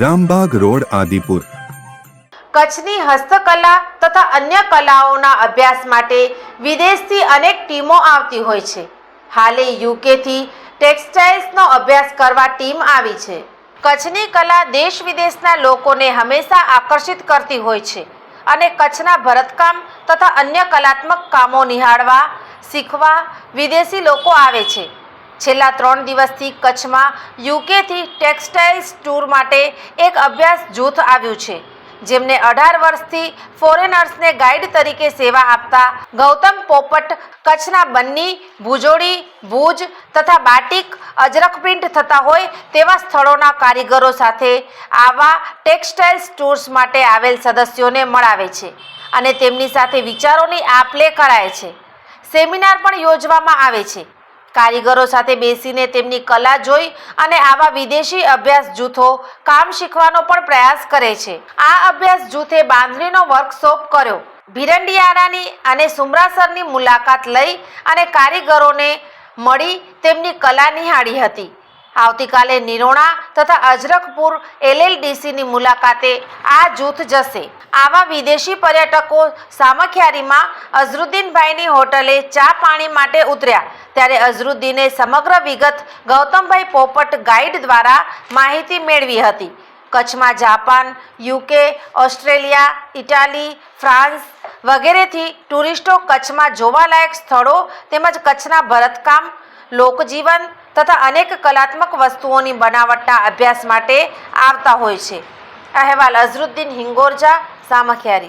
Rambag road, Adipur. કચ્છની હસ્તકલા તથા અન્ય કલાઓના અભ્યાસ માટે વિદેશથી અનેક ટીમો આવતી હોય છે. હાલે યુકેથી ટેક્સટાઇલ્સનો અભ્યાસ કરવા ટીમ આવી છે. કચ્છની કલા દેશ વિદેશના લોકોને હંમેશા આકર્ષિત કરતી હોય છે અને કચ્છના ભરતકામ તથા અન્ય કલાત્મક કામો નિહાળવા, શીખવા વિદેશી લોકો આવે છે. છેલ્લા ત્રણ દિવસથી કચ્છમાં યુકેથી ટેક્સટાઇલ્સ ટૂર માટે એક અભ્યાસ જૂથ આવ્યું છે, જેમને અઢાર વર્ષથી ફોરેનર્સને ગાઈડ તરીકે સેવા આપતા ગૌતમ પોપટ, કચ્છના બન્ની, ભુજોડી, ભુજ તથા બાટિક અજરક પ્રિન્ટ થતા હોય તેવા સ્થળોના કારીગરો સાથે આવા ટેક્સટાઇલ્સ ટૂર્સ માટે આવેલ સદસ્યોને મળાવે છે અને તેમની સાથે વિચારોની આપ લે કરાય છે. સેમિનાર પણ યોજવામાં આવે છે. કારીગરો સાથે બેસીને તેમની કલા જોઈ અને આવા વિદેશી અભ્યાસ જૂથો કામ શીખવાનો પણ પ્રયાસ કરે છે. આ અભ્યાસ જૂથે બાંધણીનો વર્કશોપ કર્યો. ભીરંડિયારાની અને સુમરાસરની મુલાકાત લઈ અને કારીગરોને મળી તેમની કલા નિહાળી હતી. આવતીકાલે નિરોણા તથા અજરકપુર એલએલડીસીની મુલાકાતે આ જૂથ જશે. આવા વિદેશી પર્યટકો સામખિયારીમાં અઝરુદ્દીનભાઈની હોટલે ચા પાણી માટે ઉતર્યા. ત્યારે અઝરુદ્દીને સમગ્ર વિગત ગૌતમભાઈ પોપટ ગાઈડ દ્વારા માહિતી મેળવી હતી. કચ્છમાં Japan, UK, Australia, Italy, France વગેરેથી ટુરિસ્ટો કચ્છમાં જોવાલાયક સ્થળો તેમજ કચ્છના ભરતકામ, લોકજીવન તથા અનેક કલાત્મક વસ્તુઓની બનાવટના અભ્યાસ માટે આવતા હોય છે. અહેવાલ અઝરુદ્દીન હિંગોરજા Sama Keri.